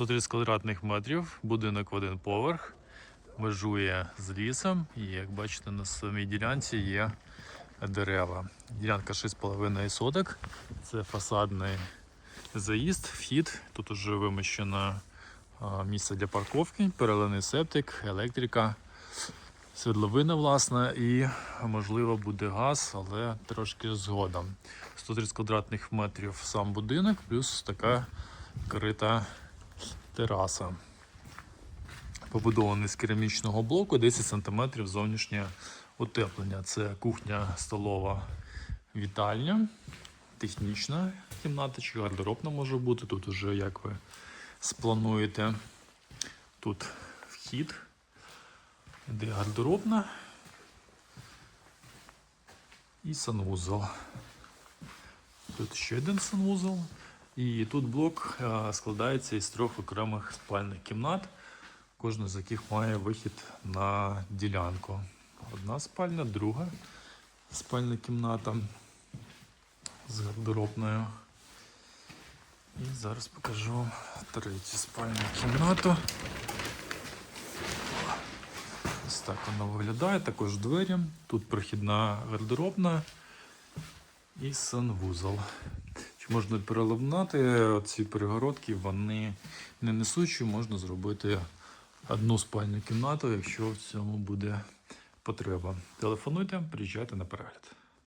130 квадратних метрів, будинок в один поверх, межує з лісом, і як бачите, на самій ділянці є дерева. Ділянка 6,5 соток. Це фасадний заїзд, вхід. Тут уже виміщено місце для парковки, перелений септик, електрика, світловина, власне, і можливо буде газ, але трошки згодом. 130 квадратних метрів сам будинок, плюс така крита тераса. Побудований з керамічного блоку, 10 см зовнішнє утеплення. Це кухня, столова, вітальня, технічна кімната чи гардеробна може бути. Тут уже як ви сплануєте. Тут вхід, де гардеробна і санвузол. Тут ще один санвузол. І тут блок е, складається із трьох окремих спальних кімнат, кожна з яких має вихід на ділянку. Одна спальня, друга спальна кімната з гардеробною. І зараз покажу вам третю спальну кімнату. Ось так воно виглядає, також двері. Тут прохідна гардеробна і санвузол. Можна переламнати ці перегородки, вони не несучі, можна зробити одну спальну кімнату, якщо в цьому буде потреба. Телефонуйте, приїжджайте на перегляд.